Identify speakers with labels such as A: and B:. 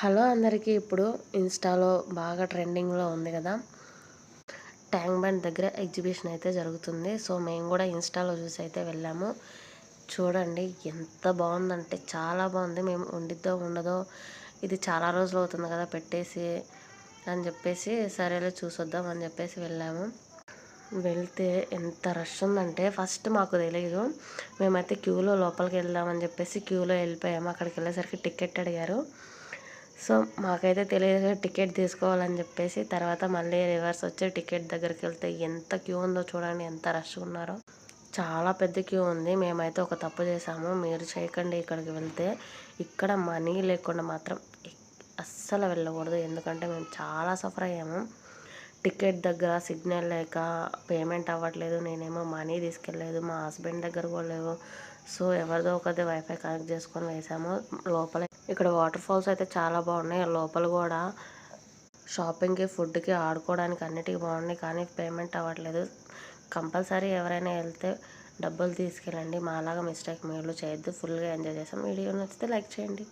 A: Hello అందరికీ ఇప్పుడు ఇన్స్టాలో బాగా ట్రెండింగ్లో ఉంది కదా. ట్యాంక్ బండ్ దగ్గర ఎగ్జిబిషన్ అయితే జరుగుతుంది. సో మేము కూడా ఇన్స్టాలో చూసి అయితే వెళ్ళాము. చూడండి ఎంత బాగుందంటే చాలా బాగుంది. మేము ఉండిద్దో ఉండదో ఇది చాలా రోజులు అవుతుంది కదా పెట్టేసి అని చెప్పేసి సరేలే చూసొద్దాం అని చెప్పేసి వెళ్ళాము. వెళ్తే ఎంత రష్ ఉందంటే ఫస్ట్ మాకు తెలియదు మేమైతే క్యూలో లోపలికి వెళ్దామని చెప్పేసి క్యూలో వెళ్ళిపోయాము. అక్కడికి వెళ్ళేసరికి టికెట్ అడిగారు. సో మాకైతే తెలియదు టికెట్ తీసుకోవాలని చెప్పేసి. తర్వాత మళ్ళీ రివర్స్ వచ్చి టికెట్ దగ్గరికి వెళ్తే ఎంత క్యూ ఉందో చూడండి ఎంత రష్ ఉన్నారో. చాలా పెద్ద క్యూ ఉంది. మేమైతే ఒక తప్పు చేసాము మీరు చేయకండి ఇక్కడికి వెళ్తే. ఇక్కడ మనీ లేకుండా మాత్రం అస్సలు వెళ్ళకూడదు. ఎందుకంటే మేము చాలా సఫర్ అయ్యాము. టికెట్ దగ్గర సిగ్నల్ లేక పేమెంట్ అవ్వట్లేదు నేనేమో మనీ తీసుకెళ్ళలేదు మా హస్బెండ్ దగ్గర కూడా లేవు. సో ఎవరిదో ఒకరిది వైఫై కనెక్ట్ చేసుకొని వేసాము లోపల ఇక్కడ వాటర్ ఫాల్స్ అయితే చాలా బాగున్నాయి. లోపల కూడా షాపింగ్కి ఫుడ్కి ఆడుకోవడానికి అన్నిటికీ బాగున్నాయి. కానీ పేమెంట్ అవ్వట్లేదు. కంపల్సరీ ఎవరైనా వెళ్తే డబ్బులు తీసుకెళ్ళండి. మాలాగా మిస్టేక్ మీరు చేయొద్దు. ఫుల్గా ఎంజాయ్ చేసాం వీడియో నచ్చితే లైక్ చేయండి.